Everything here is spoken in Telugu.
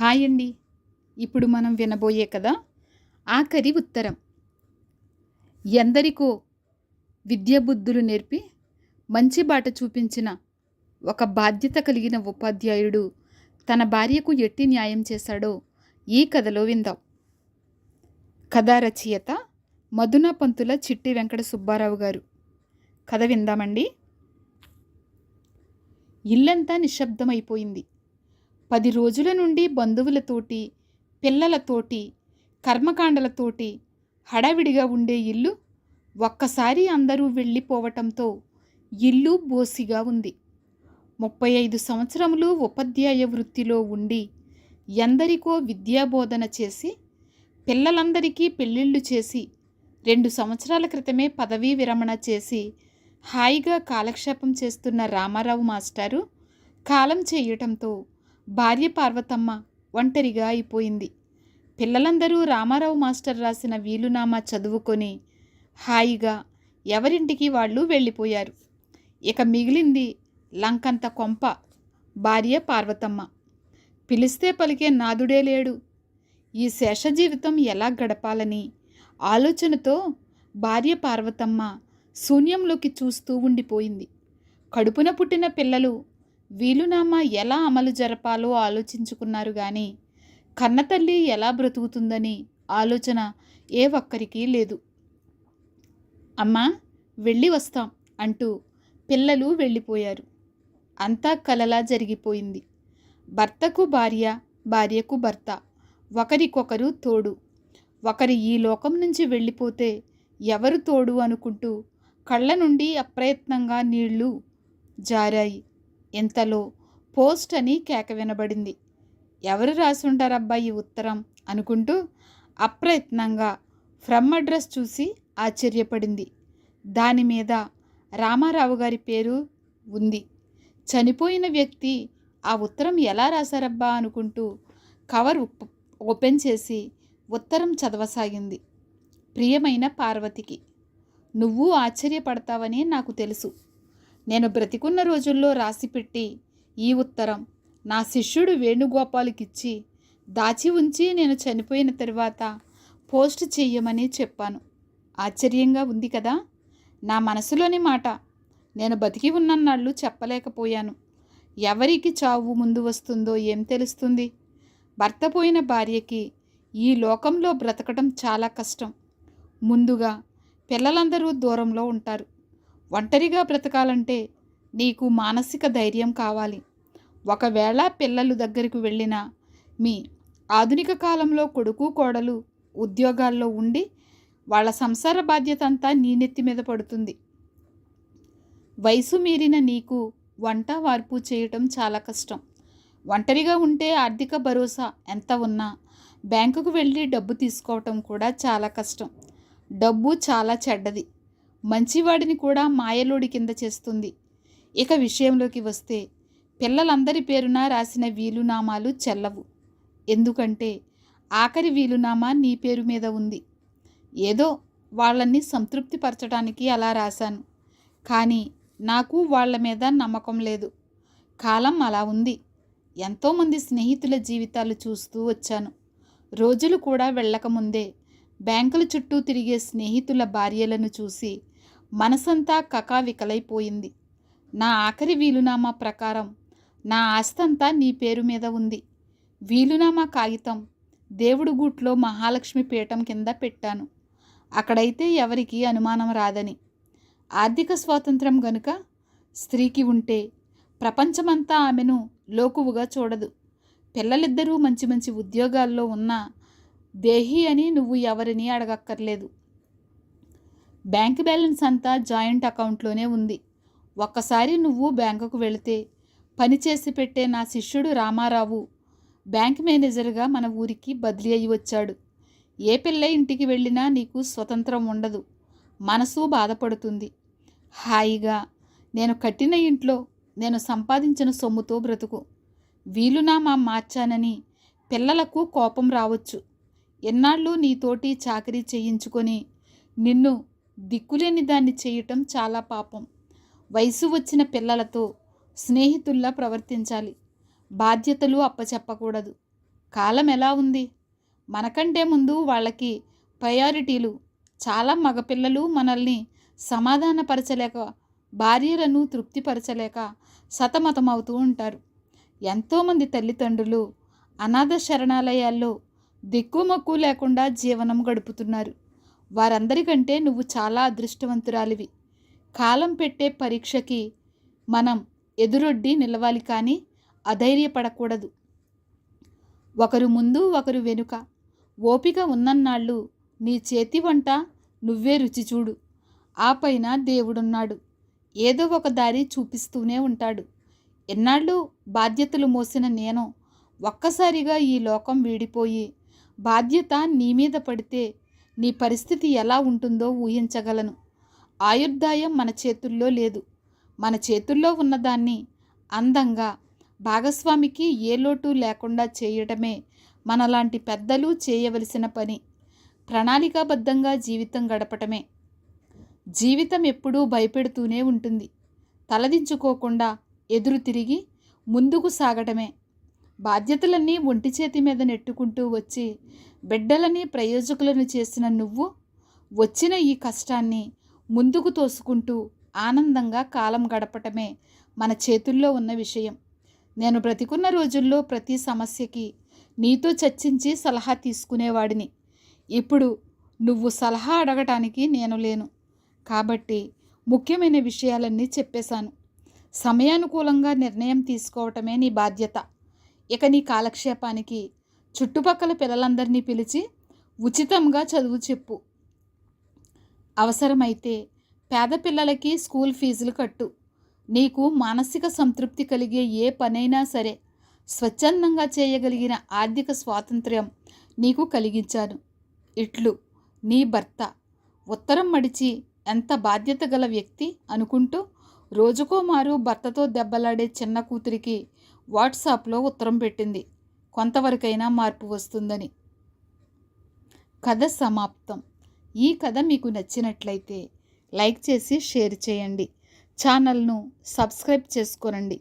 హాయ్ అండి ఇప్పుడు మనం వినబోయే కదా ఆఖరి ఉత్తరం. ఎందరికో విద్యాబుద్ధులు నేర్పి మంచి బాట చూపించిన ఒక బాధ్యత కలిగిన ఉపాధ్యాయుడు తన భార్యకు ఎట్టి న్యాయం చేశాడో ఈ కథలో విందాం. కథా రచయిత మధున పంతుల చిట్టి వెంకట సుబ్బారావు గారు. కథ విందామండి. ఇల్లంతా నిశ్శబ్దమైపోయింది. పది రోజుల నుండి బంధువులతోటి పిల్లలతోటి కర్మకాండలతోటి హడావిడిగా ఉండే ఇల్లు ఒక్కసారి అందరూ వెళ్ళిపోవటంతో ఇల్లు బోసిగా ఉంది. ముప్పై ఐదు సంవత్సరములు ఉపాధ్యాయ వృత్తిలో ఉండి ఎందరికో విద్యాబోధన చేసి పిల్లలందరికీ పెళ్ళిళ్ళు చేసి రెండు సంవత్సరాల క్రితమే పదవీ విరమణ చేసి హాయిగా కాలక్షేపం చేస్తున్న రామారావు మాస్టారు కాలం చేయటంతో భార్య పార్వతమ్మ ఒంటరిగా అయిపోయింది. పిల్లలందరూ రామారావు మాస్టర్ రాసిన వీలునామా చదువుకొని హాయిగా ఎవరింటికి వాళ్ళు వెళ్ళిపోయారు. ఇక మిగిలింది లంకంత కొంప భార్య పార్వతమ్మ. పిలిస్తే పలికే నాదుడే లేడు. ఈ శేష జీవితం ఎలా గడపాలని ఆలోచనతో భార్య పార్వతమ్మ శూన్యంలోకి చూస్తూ ఉండిపోయింది. కడుపున పుట్టిన పిల్లలు వీలునామా ఎలా అమలు జరపాలో ఆలోచించుకున్నారు కానీ కన్నతల్లి ఎలా బ్రతుకుతుందని ఆలోచన ఏ ఒక్కరికి లేదు. అమ్మా వెళ్ళి వస్తాం అంటూ పిల్లలు వెళ్ళిపోయారు. అంతా కలలా జరిగిపోయింది. భర్తకు భార్య భార్యకు భర్త ఒకరికొకరు తోడు. ఒకరి ఈ లోకం నుంచి వెళ్ళిపోతే ఎవరు తోడు అనుకుంటూ కళ్ళ నుండి అప్రయత్నంగా నీళ్ళు జారాయి. ఇంతలో పోస్ట్ అని కేక వినబడింది. ఎవరు రాసుంటారబ్బా ఈ ఉత్తరం అనుకుంటూ అప్రయత్నంగా ఫ్రమ్ అడ్రస్ చూసి ఆశ్చర్యపడింది. దాని మీద రామారావు గారి పేరు ఉంది. చనిపోయిన వ్యక్తి ఆ ఉత్తరం ఎలా రాశారబ్బా అనుకుంటూ కవర్ ఓపెన్ చేసి ఉత్తరం చదవసాగింది. ప్రియమైన పార్వతికి నువ్వు ఆశ్చర్యపడతావని నాకు తెలుసు. నేను బ్రతికున్న రోజుల్లో రాసిపెట్టి ఈ ఉత్తరం నా శిష్యుడు వేణుగోపాల్కిచ్చి దాచి ఉంచి నేను చనిపోయిన తర్వాత పోస్ట్ చెయ్యమని చెప్పాను. ఆశ్చర్యంగా ఉంది కదా? నా మనసులోని మాట. నేను బతికి ఉన్నన్నాళ్ళు చెప్పలేకపోయాను. ఎవరికి చావు ముందు వస్తుందో ఏం తెలుస్తుంది? భర్త పోయిన భార్యకి ఈ లోకంలో బ్రతకడం చాలా కష్టం. ముందుగా పిల్లలందరూ దూరంలో ఉంటారు. ఒంటరిగా బ్రతకాలంటే నీకు మానసిక ధైర్యం కావాలి. ఒకవేళ పిల్లలు దగ్గరికి వెళ్ళినా మీ ఆధునిక కాలంలో కొడుకు కోడలు ఉద్యోగాల్లో ఉండి వాళ్ళ సంసార బాధ్యత అంతా నీ నెత్తి మీద పడుతుంది. వయసు మీరిన నీకు వంట వార్పు చేయటం చాలా కష్టం. ఒంటరిగా ఉంటే ఆర్థిక భరోసా ఎంత ఉన్నా బ్యాంకుకు వెళ్ళి డబ్బు తీసుకోవటం కూడా చాలా కష్టం. డబ్బు చాలా చెడ్డది. మంచివాడిని కూడా మాయలోడి కింద చేస్తుంది. ఇక విషయంలోకి వస్తే పిల్లలందరి పేరున రాసిన వీలునామాలు చెల్లవు. ఎందుకంటే ఆఖరి వీలునామా నీ పేరు మీద ఉంది. ఏదో వాళ్ళని సంతృప్తిపరచడానికి అలా రాశాను. కానీ నాకు వాళ్ళ మీద నమ్మకం లేదు. కాలం అలా ఉంది. ఎంతోమంది స్నేహితుల జీవితాలు చూస్తూ వచ్చాను. రోజులు కూడా వెళ్ళకముందే బ్యాంకుల చుట్టూ తిరిగే స్నేహితుల భార్యలను చూసి మనసంతా కకావికలైపోయింది. నా ఆఖరి వీలునామా ప్రకారం నా ఆస్తంతా నీ పేరు మీద ఉంది. వీలునామా కాగితం దేవుడు గూట్లో మహాలక్ష్మి పీఠం కింద పెట్టాను. అక్కడైతే ఎవరికి అనుమానం రాదని. ఆర్థిక స్వాతంత్రం గనుక స్త్రీకి ఉంటే ప్రపంచమంతా ఆమెను లోకువుగా చూడదు. పిల్లలిద్దరూ మంచి మంచి ఉద్యోగాల్లో ఉన్నా దేహి అని నువ్వు ఎవరిని అడగక్కర్లేదు. బ్యాంక్ బ్యాలెన్స్ అంతా జాయింట్ అకౌంట్లోనే ఉంది. ఒక్కసారి నువ్వు బ్యాంకుకు వెళితే పనిచేసి పెట్టే నా శిష్యుడు రామారావు బ్యాంక్ మేనేజర్గా మన ఊరికి బదిలీ అయి వచ్చాడు. ఏ పిల్ల ఇంటికి వెళ్ళినా నీకు స్వతంత్రం ఉండదు. మనసు బాధపడుతుంది. హాయిగా నేను కట్టిన ఇంట్లో నేను సంపాదించిన సొమ్ముతో బ్రతుకు. వీలునామా మార్చానని పిల్లలకు కోపం రావచ్చు. ఎన్నాళ్ళు నీతోటి చాకరీ చేయించుకొని నిన్ను దిక్కులేని దాన్ని చేయటం చాలా పాపం. వయసు వచ్చిన పిల్లలతో స్నేహితుల్లా ప్రవర్తించాలి. బాధ్యతలు అప్పచెప్పకూడదు. కాలం ఎలా ఉంది? మనకంటే ముందు వాళ్ళకి ప్రయారిటీలు. చాలా మగపిల్లలు మనల్ని సమాధానపరచలేక భార్యలను తృప్తిపరచలేక సతమతమవుతూ ఉంటారు. ఎంతోమంది తల్లిదండ్రులు అనాథ శరణాలయాల్లో దిక్కుమక్కు లేకుండా జీవనం గడుపుతున్నారు. వారందరికంటే నువ్వు చాలా అదృష్టవంతురాలివి. కాలం పెట్టే పరీక్షకి మనం ఎదురొడ్డి నిలవాలి కానీ అధైర్యపడకూడదు. ఒకరు ముందు ఒకరు వెనుక. ఓపిక ఉన్నన్నాళ్ళు నీ చేతి వంట నువ్వే రుచి చూడు. ఆ పైన దేవుడున్నాడు. ఏదో ఒక దారి చూపిస్తూనే ఉంటాడు. ఎన్నాళ్ళు బాధ్యతలు మోసిన నేను ఒక్కసారిగా ఈ లోకం వీడిపోయి బాధ్యత నీ మీద పడితే నీ పరిస్థితి ఎలా ఉంటుందో ఊహించగలను. ఆయుర్దాయం మన చేతుల్లో లేదు. మన చేతుల్లో ఉన్నదాన్ని అందంగా భాగస్వామికి ఏ లోటు లేకుండా చేయటమే మనలాంటి పెద్దలు చేయవలసిన పని. ప్రణాళికాబద్ధంగా జీవితం గడపటమే. జీవితం ఎప్పుడూ భయపెడుతూనే ఉంటుంది. తలదించుకోకుండా ఎదురు తిరిగి ముందుకు సాగటమే. బాధ్యతలన్నీ ఒంటి చేతి మీద నెట్టుకుంటూ వచ్చి బిడ్డలని ప్రయోజకులను చేసిన నువ్వు వచ్చిన ఈ కష్టాన్ని ముందుకు తోసుకుంటూ ఆనందంగా కాలం గడపటమే మన చేతుల్లో ఉన్న విషయం. నేను బ్రతికున్న రోజుల్లో ప్రతి సమస్యకి నీతో చర్చించి సలహా తీసుకునేవాడిని. ఇప్పుడు నువ్వు సలహా అడగటానికి నేను లేను. కాబట్టి ముఖ్యమైన విషయాలన్నీ చెప్పేశాను. సమయానుకూలంగా నిర్ణయం తీసుకోవటమే నీ బాధ్యత. ఇక నీ కాలక్షేపానికి చుట్టుపక్కల పిల్లలందరినీ పిలిచి ఉచితంగా చదువు చెప్పు. అవసరమైతే పేద పిల్లలకి స్కూల్ ఫీజులు కట్టు. నీకు మానసిక సంతృప్తి కలిగే ఏ పనైనా సరే స్వచ్ఛందంగా చేయగలిగిన ఆర్థిక స్వాతంత్ర్యం నీకు కలిగించాను. ఇట్లు నీ భర్త ఉత్తరం మడిచి ఎంత బాధ్యత గల వ్యక్తి అనుకుంటూ రోజుకో మారు భర్తతో దెబ్బలాడే చిన్న కూతురికి వాట్సాప్లో ఉత్తరం పెట్టింది. కొంతవరకైనా మార్పు వస్తుందని. కథ సమాప్తం. ఈ కథ మీకు నచ్చినట్లయితే లైక్ చేసి షేర్ చేయండి. ఛానల్ను సబ్స్క్రైబ్ చేసుకోనండి.